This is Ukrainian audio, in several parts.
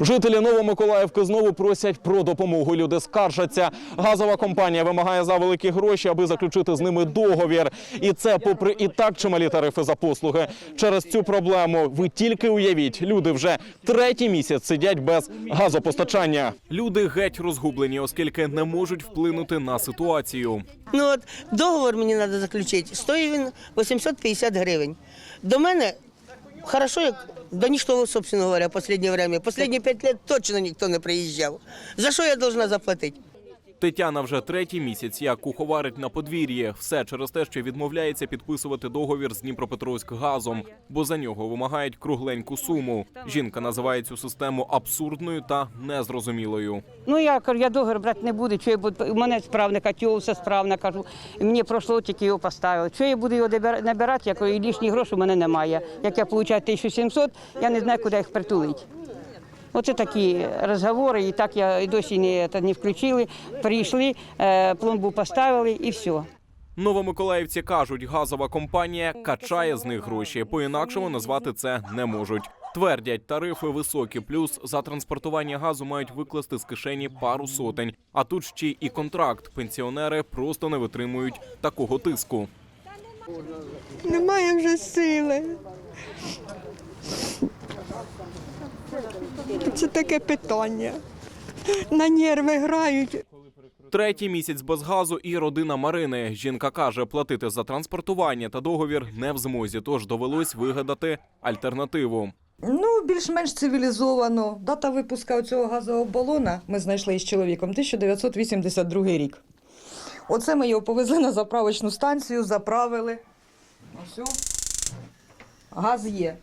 Жителі Новомиколаївки знову просять про допомогу. Люди скаржаться. Газова компанія вимагає за великі гроші, аби заключити з ними договір. І це попри і так чималі тарифи за послуги. Через цю проблему ви тільки уявіть, люди вже третій місяць сидять без газопостачання. Люди геть розгублені, оскільки не можуть вплинути на ситуацію. Ну от договор мені треба заключити. Стоїть він 850 гривень. До мене хорошо, як да ніхто, собственно говоря, в последнее время. Последние пять лет точно ніхто не приїжджав. За що я должна заплатити? Тетяна вже третій місяць як куховарить на подвір'ї. Все через те, що відмовляється підписувати договір з Дніпропетровськ газом, бо за нього вимагають кругленьку суму. Жінка називає цю систему абсурдною та незрозумілою. Ну я кажу, я договір брати не буду. Що я буду у мене справна котел, все справно кажу. Мені пройшло, тільки його поставили. Що я буду його набирати, як і лишні гроші у мене немає. Як я получаю 1700, я не знаю, куди їх притулити. Оце такі розговори, і так я і досі не, це, не включили. Прийшли, е, пломбу поставили і все. Новомиколаївці кажуть, газова компанія качає з них гроші. По-інакшому назвати це не можуть. Твердять, тарифи високі, плюс за транспортування газу мають викласти з кишені пару сотень. А тут ще і контракт. Пенсіонери просто не витримують такого тиску. Немає вже сили. Це таке питання. На нерви грають. Третій місяць без газу і родина Марини. Жінка каже, платити за транспортування та договір не в змозі, тож довелось вигадати альтернативу. Ну, більш-менш цивілізовано. Дата випуска цього газового балона ми знайшли із чоловіком 1982 рік. Оце ми його повезли на заправочну станцію, заправили. Ось. Газ є.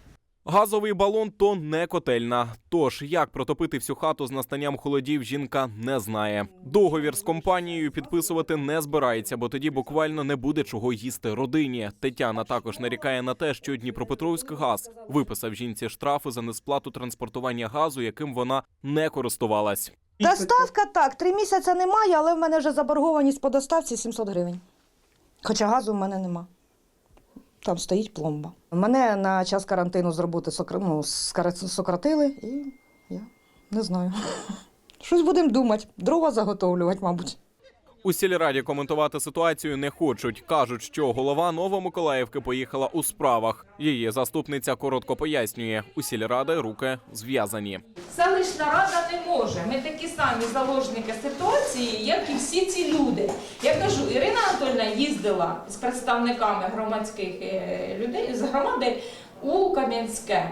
Газовий балон то не котельна. Тож як протопити всю хату з настанням холодів, жінка не знає. Договір з компанією підписувати не збирається, бо тоді буквально не буде чого їсти родині. Тетяна також нарікає на те, що Дніпропетровськ газ виписав жінці штрафи за несплату транспортування газу, яким вона не користувалась. Доставка так, три місяці немає, але в мене вже заборгованість по доставці 700 гривень. Хоча газу в мене нема. Там стоїть пломба. Мене на час карантину з роботи ну, сократили і я не знаю. Щось будемо думати. Дрова заготовлювати, мабуть. У сільраді коментувати ситуацію не хочуть. кажуть, що голова Новомиколаївки поїхала у справах. Її заступниця коротко пояснює: у сільради руки зв'язані. Селищна рада не може. Ми такі самі заложники ситуації, як і всі ці люди. Я кажу, Ірина Анатольовна їздила з представниками громадських е, людей з громади у Кам'янське.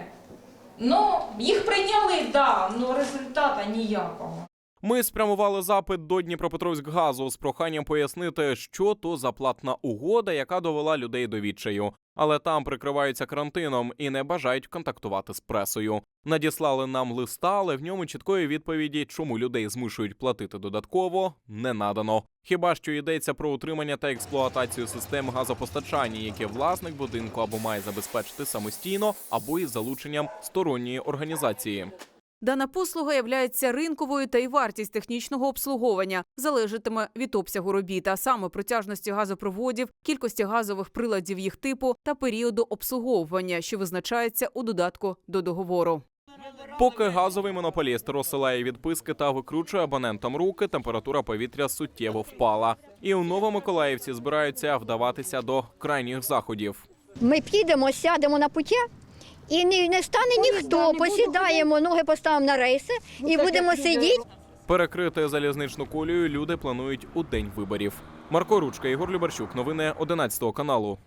Ну, їх прийняли, да, ну результата ніякого. Ми спрямували запит до Дніпропетровськгазу з проханням пояснити, що то за платна угода, яка довела людей до відчаю. Але там прикриваються карантином і не бажають контактувати з пресою. Надіслали нам листа, але в ньому чіткої відповіді, чому людей змушують платити додатково, не надано. Хіба що йдеться про утримання та експлуатацію систем газопостачання, які власник будинку або має забезпечити самостійно, або із залученням сторонньої організації. Дана послуга являється ринковою, та й вартість технічного обслуговування залежатиме від обсягу робіт, а саме протяжності газопроводів, кількості газових приладів їх типу та періоду обслуговування, що визначається у додатку до договору. Поки газовий монополіст розсилає відписки та викручує абонентам руки, температура повітря суттєво впала. І у Новомиколаївці збираються вдаватися до крайніх заходів. Ми підемо, сядемо на пуття, і не, не стане ніхто. Посідаємо, ноги поставимо на рейси і будемо сидіти. Перекрити залізничну колію люди планують у день виборів. Марко Ручка, Ігор Любарчук. Новини 11 каналу.